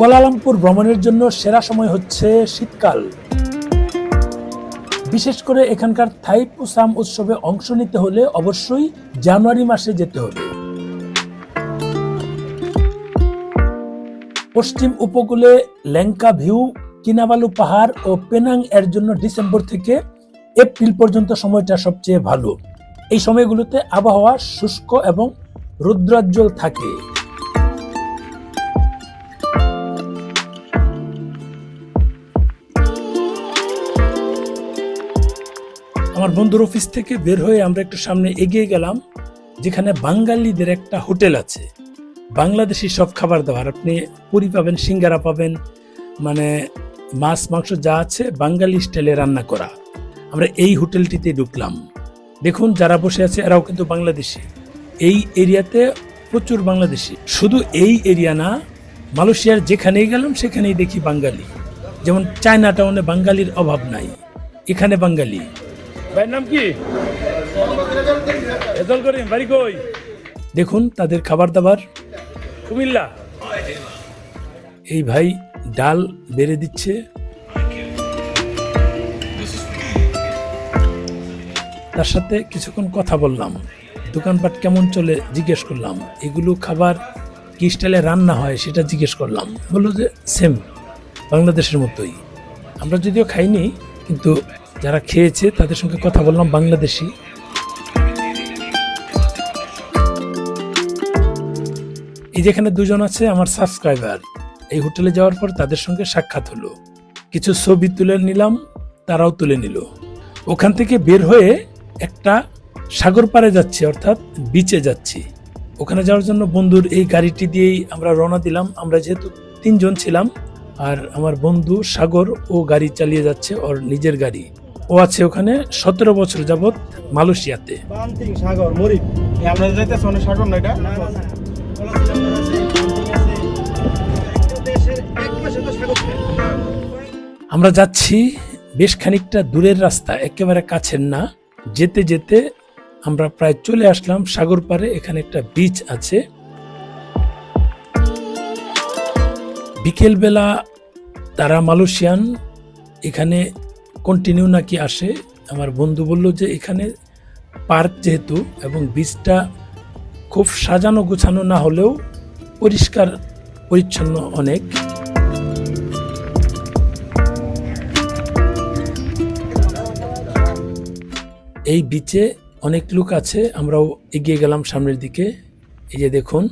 Kuala Lumpur ভ্রমণের জন্য সেরা সময় হচ্ছে শীতকাল। বিশেষ করে এখানকার থাই পুসাম উৎসবে অংশ নিতে হলে অবশ্যই জানুয়ারি মাসে যেতে হবে। পশ্চিম উপকূলে ল্যাংকা ভিউ, কিনাবালু পাহাড় ও পেনাং এর জন্য ডিসেম্বর থেকে এপ্রিল পর্যন্ত সময়টা সবচেয়ে ভালো। এই সময়গুলোতে আবহাওয়া শুষ্ক এবং রুদ্রাজ্জ্বল থাকে। আমার বন্ধুর অফিস থেকে বের হয়ে আমরা একটু সামনে এগিয়ে গেলাম, যেখানে বাঙালিদের একটা হোটেল আছে। বাংলাদেশি সব খাবার দাবার। আপনি পুরি পাবেন, সিঙ্গারা পাবেন মানে মাছ, মাংস যা আছে বাঙালি স্টাইলে রান্না করা। আমরা এই হোটেলটিতে ঢুকলাম। দেখুন, যারা বসে আছে, এরাও কিন্তু বাংলাদেশি। এই এরিয়াতে প্রচুর বাংলাদেশি। শুধু এই এরিয়া না, মালয়েশিয়ার যেখানেই গেলাম, সেখানেই দেখি বাঙালি। যেমন চায়না টাউনে বাঙালির অভাব নাই। এখানে বাঙালি। ভাইয়ের নাম কি? এজল করিম বাড়ি কই? দেখুন তাদের খাবার দাবার কুমিল্লা। এই ভাই ডাল বেড়ে দিচ্ছে। তার সাথে কিছুক্ষণ কথা বললাম। দোকানপাট কেমন চলে জিজ্ঞেস করলাম। এগুলো খাবার কি স্টাইলে রান্না হয় সেটা জিজ্ঞেস করলাম। বলল যে সেম বাংলাদেশের মতোই। আমরা যদিও খাইনি কিন্তু যারা খেয়েছে, তাদের সঙ্গে কথা বললাম বাংলাদেশি। এই যেখানে দুজন আছে, আমার সাবস্ক্রাইবার এই হোটেলে যাওয়ার পর তাদের সঙ্গে সাক্ষাৎ হলো। কিছু ছবি তুলে নিলাম, তারাও তুলে নিল। ওখান থেকে বের হয়ে একটা সাগর পাড়ে যাচ্ছি, অর্থাৎ বিচে যাচ্ছি। ওখানে যাওয়ার জন্য বন্ধুর এই গাড়িটি দিয়েই আমরা রওনা দিলাম। আমরা যেহেতু তিনজন ছিলাম, আর আমার বন্ধু সাগর ও গাড়ি চালিয়ে যাচ্ছে, ওর নিজের গাড়ি। ও আছে ওখানে সতেরো বছর যাবৎ মালয়েশিয়াতে। সাগর আমরা যাইতেছি অনেক সাগর না এটা? আমরা যাচ্ছি বেশ খানিকটা দূরের রাস্তা একেবারে কাছের না। যেতে যেতে আমরা প্রায় চলে আসলাম সাগর পাড়ে এখানে একটা বিচ আছে। বিকেলবেলা তারা মালয়েশিয়ান এখানে কন্টিনিউ নাকি আসে, আমার বন্ধু বলল যে এখানে পার্ক যেহেতু এবং বিচটা খুব সাজানো গোছানো না হলেও পরিষ্কার, পরিচ্ছন্ন অনেক। এই বিচে অনেক লোক আছে, আমরাও এগিয়ে গেলাম সামনের দিকে। এই যে দেখুন